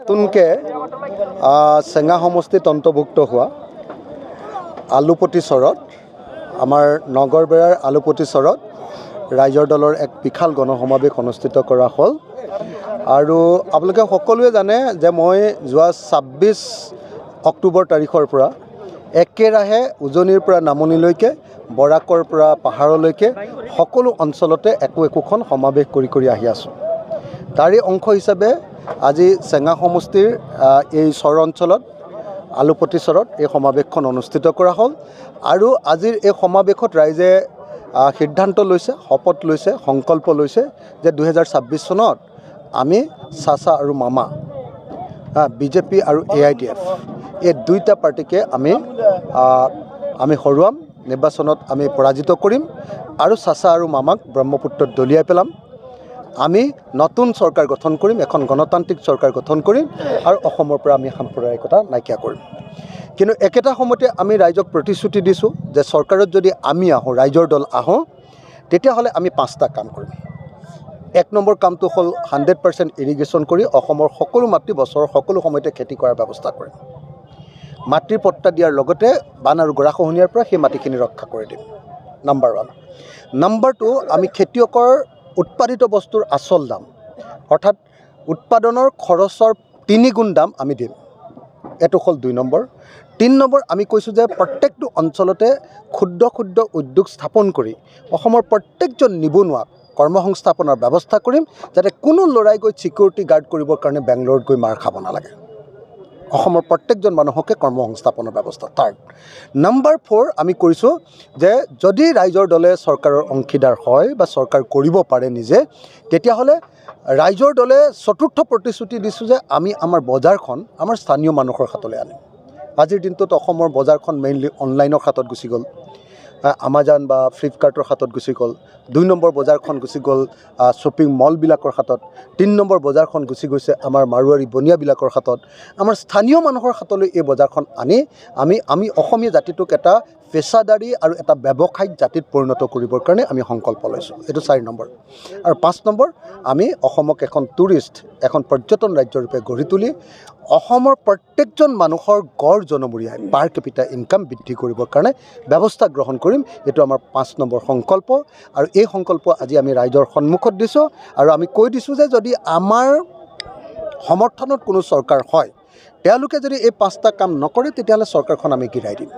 নতুনকৈ চেঙা সমষ্টিত অন্তৰ্ভুক্ত হোৱা আলুপতি চৰত আমাৰ নগৰবেৰাৰ আলুপতি চৰত ৰাইজৰ দলৰ এক বিশাল গণসমাৱেশ অনুষ্ঠিত কৰা হ'ল। আৰু আপোনালোকে সকলোৱে জানে যে মই যোৱা ছাব্বিছ অক্টোবৰ তাৰিখৰ পৰা একেৰাহে উজনিৰ পৰা নামনিলৈকে বৰাকৰ পৰা পাহাৰলৈকে সকলো অঞ্চলতে একো একোখন সমাৱেশ কৰি কৰি আহি আছোঁ। তাৰে অংশ হিচাপে আজি চেঙা সমষ্টিৰ এই চৰ অঞ্চলত আলুপতি চৰত এই সমাৱেশখন অনুষ্ঠিত কৰা হ'ল। আৰু আজিৰ এই সমাৱেশত ৰাইজে সিদ্ধান্ত লৈছে শপত লৈছে সংকল্প লৈছে যে দুহেজাৰ ছাব্বিছ চনত আমি চাচা আৰু মামা বিজেপি আৰু এ আই ডি এফ এই দুইটা পাৰ্টীকে আমি আমি হৰুৱাম নিৰ্বাচনত আমি পৰাজিত কৰিম। আৰু চাচা আৰু মামাক ব্ৰহ্মপুত্ৰত দলিয়াই পেলাম। আমি নতুন চৰকাৰ গঠন কৰিম এখন গণতান্ত্ৰিক চৰকাৰ গঠন কৰিম আৰু অসমৰ পৰা আমি সাম্প্ৰদায়িকতা নাইকিয়া কৰিম। কিন্তু একেটা সময়তে আমি ৰাইজক প্ৰতিশ্ৰুতি দিছোঁ যে চৰকাৰত যদি আমি আহোঁ ৰাইজৰ দল আহোঁ তেতিয়াহ'লে আমি পাঁচটা কাম কৰিম। এক নম্বৰ কামটো হ'ল হাণ্ড্ৰেড পাৰ্চেণ্ট ইৰিগেশ্যন কৰি অসমৰ সকলো মাটি বছৰৰ সকলো সময়তে খেতি কৰাৰ ব্যৱস্থা কৰিম। মাটিৰ পট্টা দিয়াৰ লগতে বান আৰু গৰাখহনীয়াৰ পৰা সেই মাটিখিনি ৰক্ষা কৰি দিম। নাম্বাৰ ওৱান নাম্বাৰ টু আমি খেতিয়কৰ উৎপাদিত বস্তুৰ আচল দাম অৰ্থাৎ উৎপাদনৰ খৰচৰ তিনিগুণ দাম আমি দিম। এইটো হ'ল দুই নম্বৰ। তিনি নম্বৰ আমি কৈছোঁ যে প্ৰত্যেকটো অঞ্চলতে ক্ষুদ্ৰ ক্ষুদ্ৰ উদ্যোগ স্থাপন কৰি অসমৰ প্ৰত্যেকজন নিবনুৱাক কৰ্মসংস্থাপনৰ ব্যৱস্থা কৰিম যাতে কোনো ল'ৰাই গৈ ছিকিউৰিটি গাৰ্ড কৰিবৰ কাৰণে বেংগলোৰত গৈ মাৰ খাব নালাগে। অসমৰ প্ৰত্যেকজন মানুহকে কৰ্মসংস্থাপনৰ ব্যৱস্থা। থাৰ্ড নাম্বাৰ ফ'ৰ আমি কৰিছোঁ যে যদি ৰাইজৰ দলে চৰকাৰৰ অংশীদাৰ হয় বা চৰকাৰ কৰিব পাৰে নিজে তেতিয়াহ'লে ৰাইজৰ দলে চতুৰ্থ প্ৰতিশ্ৰুতি দিছোঁ যে আমি আমাৰ বজাৰখন আমাৰ স্থানীয় মানুহৰ হাতলৈ আনিম। আজিৰ দিনটোত অসমৰ বজাৰখন মেইনলি অনলাইনৰ হাতত গুচি গ'ল। আমাজন বা ফ্লিপকাৰ্টৰ হাতত গুচি গ'ল। দুই নম্বৰ বজাৰখন গুচি গ'ল শ্বপিং মলবিলাকৰ হাতত। তিনি নম্বৰ বজাৰখন গুচি গৈছে আমাৰ মাৰোৱাৰী বনিয়াবিলাকৰ হাতত। আমাৰ স্থানীয় মানুহৰ হাতলৈ এই বজাৰখন আনি আমি আমি অসমীয়া জাতিটোক এটা পেচাদাৰী আৰু এটা ব্যৱসায়িক জাতিত পৰিণত কৰিবৰ কাৰণে আমি সংকল্প লৈছোঁ। এইটো চাৰি নম্বৰ। আৰু পাঁচ নম্বৰ আমি অসমক এখন টুৰিষ্ট এখন পৰ্যটন ৰাজ্যৰূপে গঢ়ি তুলি অসমৰ প্ৰত্যেকজন মানুহৰ গড় জনমূৰীয়াই পাৰ কেপিটা ইনকাম বৃদ্ধি কৰিবৰ কাৰণে ব্যৱস্থা গ্ৰহণ কৰিম। এইটো আমাৰ পাঁচ নম্বৰ সংকল্প। আৰু এই সংকল্প আজি আমি ৰাইজৰ সন্মুখত দিছোঁ। আৰু আমি কৈ দিছোঁ যে যদি আমাৰ সমৰ্থনত কোনো চৰকাৰ হয় তেওঁলোকে যদি এই পাঁচটা কাম নকৰে তেতিয়াহ'লে চৰকাৰখন আমি গিৰাই দিম।